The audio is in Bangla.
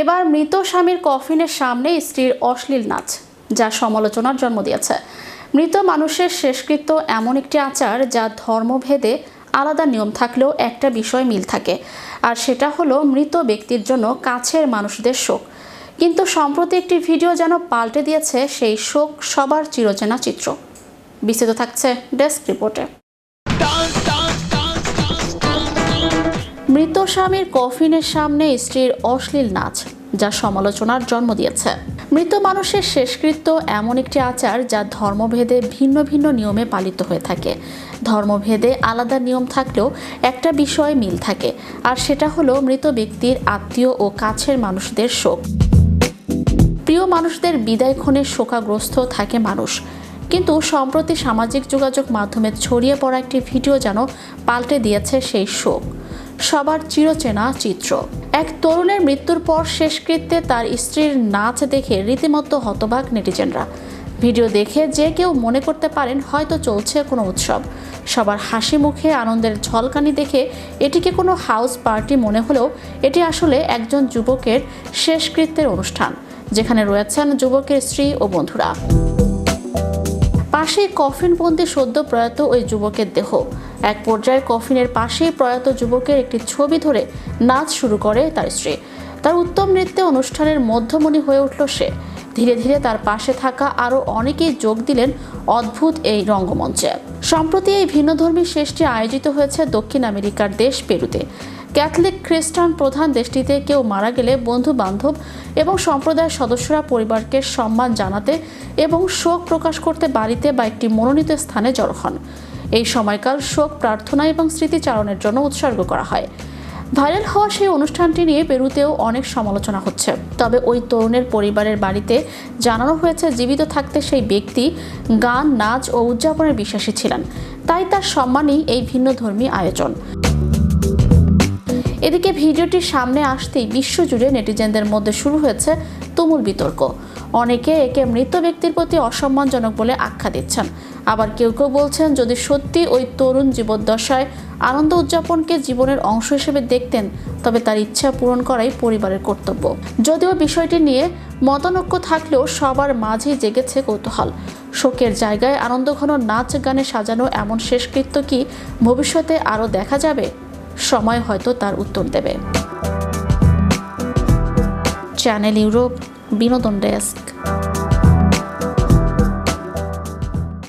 এবার মৃত স্বামীর কফিনের সামনে স্ত্রীর অশ্লীল নাচ, যা সমালোচনার জন্ম দিয়েছে। মৃত মানুষের শেষকৃত্য এমন একটি আচার যা ধর্মভেদে আলাদা নিয়ম থাকলেও একটা বিষয় মিল থাকে, আর সেটা হলো মৃত ব্যক্তির জন্য কাছের মানুষদের শোক। কিন্তু সম্প্রতি একটি ভিডিও যেন পাল্টে দিয়েছে সেই শোক সবার চিরচেনা চিত্র। বিস্তৃত থাকছে ডেস্ক রিপোর্টে। মৃত স্বামীর কফিনের সামনে স্ত্রীর অশ্লীল নাচ, যা সমালোচনার জন্ম দিয়েছে। মৃত মানুষের শেষকৃত্য এমন একটি আচার যা ধর্মভেদে ভিন্ন ভিন্ন নিয়মে পালিত হয়ে থাকে। ধর্মভেদে আলাদা নিয়ম থাকলেও একটা বিষয় মিল থাকে, আর সেটা হলো মৃত ব্যক্তির আত্মীয় ও কাছের মানুষদের শোক। প্রিয় মানুষদের বিদায়ক্ষণে শোকাগ্রস্ত থাকে মানুষ, কিন্তু সম্প্রতি সামাজিক যোগাযোগ মাধ্যমে ছড়িয়ে পড়া একটি ভিডিও যেন পাল্টে দিয়েছে সেই শোক। সবার চিরচেনা চিত্র। এক তরুণের মৃত্যুর পর শেষকৃত্যে তার স্ত্রীর নাচ দেখে রীতিমতো হতবাক নেটিজেনরা। ভিডিও দেখে যে কেউ মনে করতে পারেন হয়তো চলছে কোনো উৎসব। সবার হাসি মুখে আনন্দের ঝলকানি দেখে এটিকে কোনো হাউস পার্টি মনে হলেও এটি আসলে একজন যুবকের শেষকৃত্যের অনুষ্ঠান, যেখানে রয়েছেন যুবকের স্ত্রী ও বন্ধুরা। পাশেই কফিনবন্দি সদ্য প্রয়াত ওই যুবকের দেহ। এক পর্যায়ে কফিনের পাশেই প্রয়াত যুবকের একটি ছবি ধরে নাচ শুরু করে তার স্ত্রী। তার উত্তম নৃত্যে অনুষ্ঠানের মধ্যমণি হয়ে উঠল সে। ধীরে ধীরে তার পাশে থাকা আরও অনেকেই যোগ দিলেন অদ্ভুত এই রঙ্গমঞ্চে। সম্প্রতি এই ভিন্নধর্মী শেষটি আয়োজিত হয়েছে দক্ষিণ আমেরিকার দেশ পেরুতে। ক্যাথলিক খ্রিস্টান প্রধান দেশটিতে কেউ মারা গেলে বন্ধু বান্ধব এবং সম্প্রদায়ের সদস্যরা পরিবারকে সম্মান জানাতে এবং শোক প্রকাশ করতে বাড়িতে বা একটি মনোনীত স্থানে জড়ো হন। এই সময়কাল শোক প্রার্থনা এবং স্মৃতিচারণের জন্য উৎসর্গ করা হয়। ভাইরাল হওয়া সেই অনুষ্ঠানটি নিয়ে পেরুতেও অনেক সমালোচনা হচ্ছে। তবে ওই তরুণের পরিবারের বাড়িতে জানানো হয়েছে, জীবিত থাকতে সেই ব্যক্তি গান, নাচ ও উদযাপনের বিশ্বাসী ছিলেন। তাই তার সম্মানই এই ভিন্নধর্মী আয়োজন। এদিকে ভিডিওটি সামনে আসতেই বিশ্বজুড়ে নেটিজেনদের মধ্যে শুরু হয়েছে তুমুল বিতর্ক। অনেকে একে মৃত ব্যক্তির প্রতি অসম্মানজনক বলে আখ্যা দিচ্ছেন। আবার কেউ কেউ বলছেন, যদি সত্যি ওই তরুণ জীবদ্দশায় আনন্দ উদযাপনকে জীবনের অংশ হিসেবে দেখতেন, তবে তার ইচ্ছা পূরণ করাই পরিবারের কর্তব্য। যদিও বিষয়টি নিয়ে মতানৈক্য থাকলেও সবার মাঝেই জেগেছে কৌতূহল। শোকের জায়গায় আনন্দঘন নাচ গানে সাজানো এমন শেষকৃত্য কি ভবিষ্যতে আরও দেখা যাবে? সময় হয়তো তার উত্তর দেবে। চ্যানেল ইউরোপ বিনোদন ডেস্ক।